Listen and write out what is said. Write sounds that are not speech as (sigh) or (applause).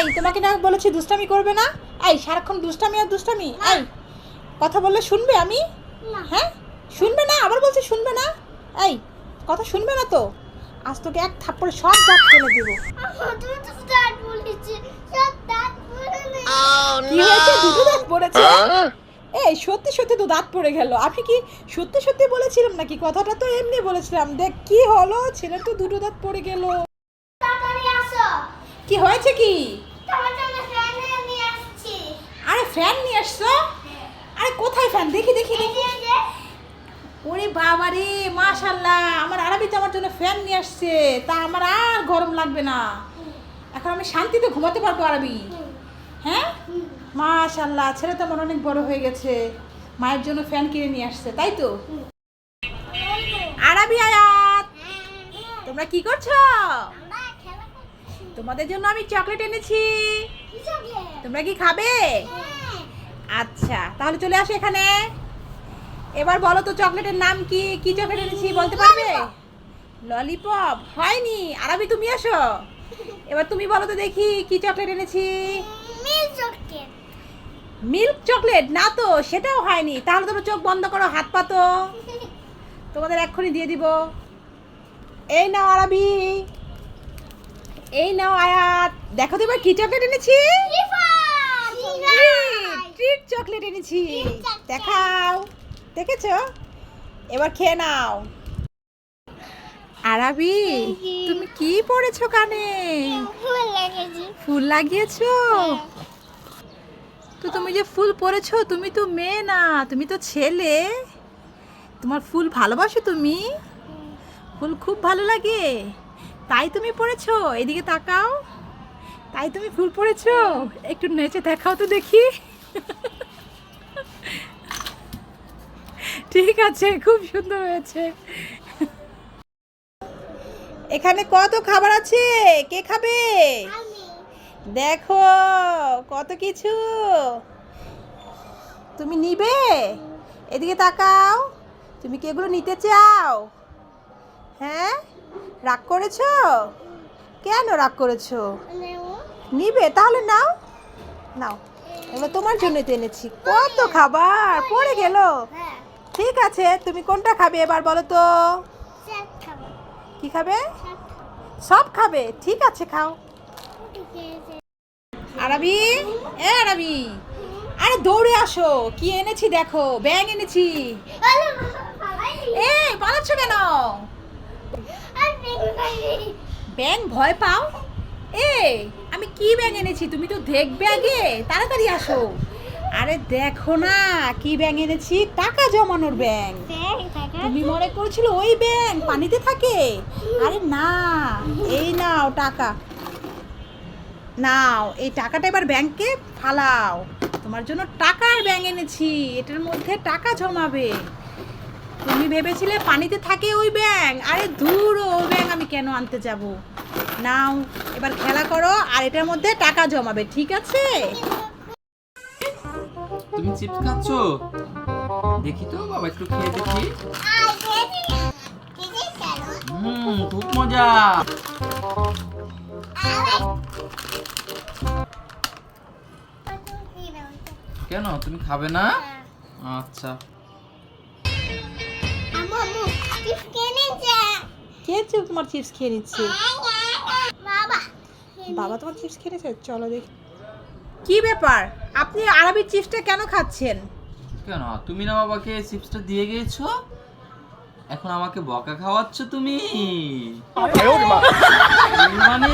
এই তোমাকে না বলেছি দুষ্টামি করবে না? এই সারাক্ষণ দুষ্টামি আর দুষ্টামি? এই কথা বললে শুনবে আমি? হ্যাঁ? শুনবে না? আবার বলছি শুনবে না? এই কথা শুনবে না তো? আজ তোকে এক থাপ্পড়ে সব দাঁত ফেলে দেবো। আমার তো দাঁত বলেছি। সব দাঁত বলে নেই। কি হয়েছে? দুটো দাঁত পড়েছে? এই সত্যি সত্যি তো দাঁত পড়ে গেল। আপনি কি সত্যি সত্যি বলেছিলাম নাকি? কথাটা তো এমনি বলেছিলাম। দেখ কি হলো? ছেলের তো দুটো দাঁত পড়ে গেল। কি হয়েছে কি তোমার জন্য ফ্যান নিয়ে আসছি আরে ফ্যান নিয়ে আসছো? আরে কোথায় ফ্যান? দেখি দেখি দেখি। ওরে বাবা রে মাশাল্লাহ আমার আরবিতে আমার জন্য ফ্যান নিয়ে আসছে। তা আমার আর গরম লাগবে না। এখন আমি শান্তিতে ঘুমাতে পারব আরবি। হ্যাঁ? মাশাল্লাহ ছেলে তো আমার অনেক বড় হয়ে গেছে। মায়ের জন্য ফ্যান কিনে নিয়ে আসছে তাই তো? আরবি আয়াত। তোমরা কি করছ? তোমাদের জন্য আমি চকলেট এনেছি। তোমরা কি খাবে? হ্যাঁ। আচ্ছা তাহলে চলে আসো এখানে। এবার বলো তো চকলেটের নাম কি? কি চকলেট এনেছি বলতে পারবে? ললিপপ। হয়নি। আরবি তুমি আসো। এবার তুমি বলো তো দেখি কি চকলেট এনেছি। Milk chocolate. না তো সেটাও হয়নি। তাহলে তোমরা চোখ বন্ধ করো হাত পাতো (laughs) তোমাদের এক্ষুনি দিয়ে দিব। এই নাও আরবি। এই নাও আয়াত। দেখো তো এবার কি চকলেট এনেছি। চকলেট এনেছি। দেখাও। দেখেছ? এবার খেয়ে নাও। আরাবি তুমি কি পড়েছো কানে? ফুল লাগিয়েছো। তো তুমি যে ফুল পরেছো তুমি তো মেয়ে না তুমি তো ছেলে। তোমার ফুল ভালোবাসো তুমি? ফুল খুব ভালো লাগে। তাই তুমি পড়েছো? এদিকে তাকাও। তাই তুমি ফুল পড়েছো? একটু নেচে দেখাও তো দেখি। ঠিক আছে খুব সুন্দর হয়েছে। এখানে কত খাবার আছে? কে খাবে? দেখো কত কিছু। তুমি নিবে? এদিকে তাকাও। তুমি কি এগুলো নিতে চাও? হ্যাঁ? রাগ করেছ? কেন রাগ করেছ? নিবে। তাহলে নাও। নাও। এগুলো তোমার জন্য তো এনেছি। কত খাবার, পড়ে গেল। ঠিক আছে, তুমি কোনটা খাবে এবার বলো তো? কি খাবে? সব খাবে, ঠিক আছে, খাও। আরবি? এ, আরবি। আরে, দৌড়ে আসো। কি এনেছি দেখো ব্যাং এনেছি। এ পালাচ্ছ কেন? ব্যাং ভয় পাও? এ আমি কি ব্যাং এনেছি? তুমি তো দেখবে আগে। তাড়াতাড়ি আসো। আরে দেখো না কি ব্যাং এনেছি? টাকা জমানোর ব্যাং তুমি মনে করেছিল ওই ব্যাং পানিতে থাকে? আরে না এই নাও টাকা। নাও এই টাকাটা এবার ব্যাংকে ফালাও। তোমার জন্য টাকার ব্যাং এনেছি। এটার মধ্যে টাকা জমাবে। তুমি ভেবেছিলে পানিতে থাকে ওই ব্যাং আরে দূর ও ব্যাং আমি কেন আনতে যাব? নাও এবার খেলা করো আর এটার মধ্যে টাকা জমাবে ঠিক আছে? তুমি চিপস খাচ্ছ দেখি তো বাবা একটু খেয়ে দেখি। হুম খুব মজা। কেন তুমি খাবে না? আচ্ছা। কে চুপ তোমার চিপস খেয়ে নিচ্ছে? বাবা তোমার চিপস খেয়ে নিচ্ছে চলো দেখি। কি ব্যাপার? আপনি আরবি চিপসটা কেন খাচ্ছেন? কেন? তুমি না বাবাকে চিপসটা দিয়ে গিয়েছো? এখন আমাকে বকা খাওয়াচ্ছ তুমি? মানে